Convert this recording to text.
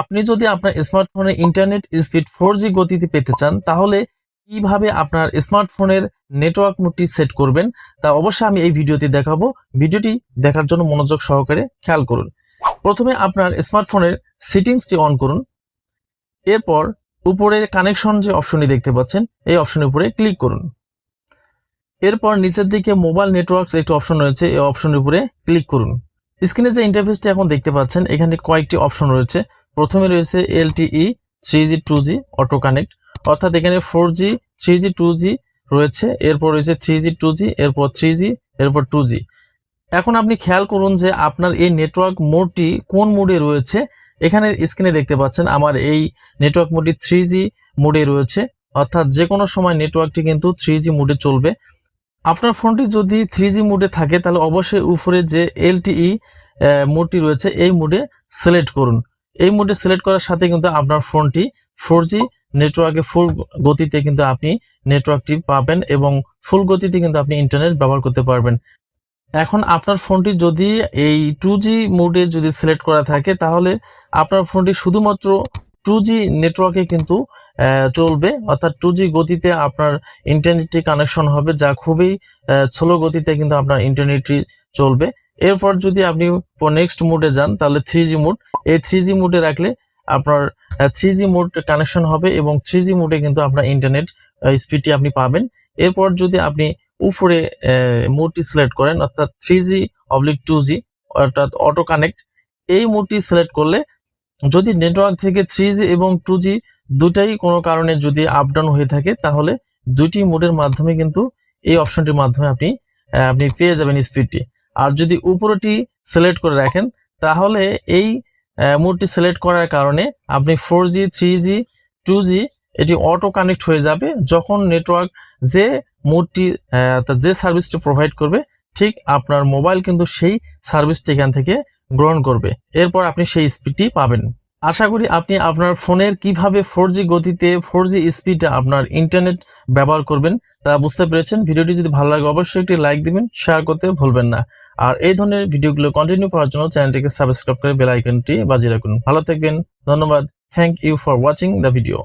আপনি যদি আপনার স্মার্টফোনে ইন্টারনেট স্পিড ফোর জি গতিতে পেতে চান, তাহলে কীভাবে আপনার স্মার্টফোনের নেটওয়ার্ক মোডটি সেট করবেন, তা অবশ্যই আমি এই ভিডিওতে দেখাবো। ভিডিওটি দেখার জন্য মনোযোগ সহকারে খেয়াল করুন। প্রথমে আপনার স্মার্টফোনের সেটিংসটি অন করুন। এরপর উপরে কানেকশন যে অপশনটি দেখতে পাচ্ছেন, এই অপশনের উপরে ক্লিক করুন। এরপর নিচের দিকে মোবাইল নেটওয়ার্কস একটি অপশন রয়েছে, এই অপশনের উপরে ক্লিক করুন। স্ক্রিনে যে ইন্টারফেসটি এখন দেখতে পাচ্ছেন, এখানে কয়েকটি অপশন রয়েছে। প্রথমে রয়েছে LTE three G two G auto connect অর্থাৎ এখানে four G three G two G রয়েছে, এরপর রয়েছে থ্রি জি টু জি এরপর থ্রি জি এরপর টু জি এখন আপনি খেয়াল করুন যে আপনার এই নেটওয়ার্ক মোডটি কোন মোডে রয়েছে। এখানে স্ক্রিনে দেখতে পাচ্ছেন আমার এই নেটওয়ার্ক মোডটি থ্রি জি মোডে রয়েছে। অর্থাৎ যে কোনো সময় নেটওয়ার্কটি কিন্তু থ্রি জি মোডে চলবে। আপনার ফোনটি যদি থ্রি জি মোডে থাকে, তাহলে অবশ্যই উপরে যে এলটিই মোডটি রয়েছে, এই মোডে সিলেক্ট করুন। এই মোডে সিলেক্ট করার সাথে কিন্তু আপনার ফোনটি ফোর জি নেটওয়ার্কে ফুল গতিতে কিন্তু আপনি নেটওয়ার্কটি পাবেন এবং ফুল গতিতে কিন্তু আপনি ইন্টারনেট ব্যবহার করতে পারবেন। এখন আপনার ফোনটি যদি এই টু জি মোডে যদি সিলেক্ট করা থাকে, তাহলে আপনার ফোনটি শুধুমাত্র টু জি নেটওয়ার্কে কিন্তু চলবে। অর্থাৎ টু জি গতিতে আপনার ইন্টারনেটটি কানেকশন হবে, যা খুবই স্লো গতিতে কিন্তু আপনার ইন্টারনেটটি চলবে। এরপর যদি আপনি নেক্সট মোডে যান, তাহলে থ্রি জি মোড এই থ্রি জি মোডে রাখলে আপনার থ্রি জি মোড কানেকশন হবে এবং থ্রি জি মোডে কিন্তু আপনার ইন্টারনেট স্পিডটি আপনি পাবেন। এরপর যদি আপনি উপরে মোডটি সিলেক্ট করেন, অর্থাৎ three G oblique two G অর্থাৎ অটো কানেক্ট এই মোডটি সিলেক্ট করলে যদি নেটওয়ার্ক থেকে থ্রি জি এবং টু জি দুটাই কোনো কারণে যদি আপ ডাউন হয়ে থাকে, তাহলে দুটি মোডের মাধ্যমে কিন্তু এই অপশনটির মাধ্যমে আপনি আপনি পেয়ে যাবেন স্পিডটি আর যদি উপরটি সিলেক্ট করে রাখেন, তাহলে এই মোডটি সিলেক্ট করার কারণে আপনি four G three G two G এটি অটো কানেক্ট হয়ে যাবে যখন নেটওয়ার্ক যে মোডটি যে সার্ভিসটি প্রোভাইড করবে, ঠিক আপনার মোবাইল কিন্তু সেই সার্ভিসটি এখান থেকে গ্রহণ করবে। এরপর আপনি সেই স্পিডটি পাবেন। আশা করি আপনি আপনার ফোনের কীভাবে ফোর গতিতে ফোর জি স্পিডে আপনার ইন্টারনেট ব্যবহার করবেন, তা বুঝতে পেরেছেন। ভিডিওটি যদি ভালো লাগে অবশ্যই একটি লাইক দিবেন শেয়ার করতে ভুলবেন না। আর এই ধরনের ভিডিওগুলো কন্টিনিউ করার জন্য চ্যানেলটিকে সাবস্ক্রাইব করে বেল আইকনটি বাজিয়ে রাখুন। ভালো থাকবেন, ধন্যবাদ। Thank you for watching the video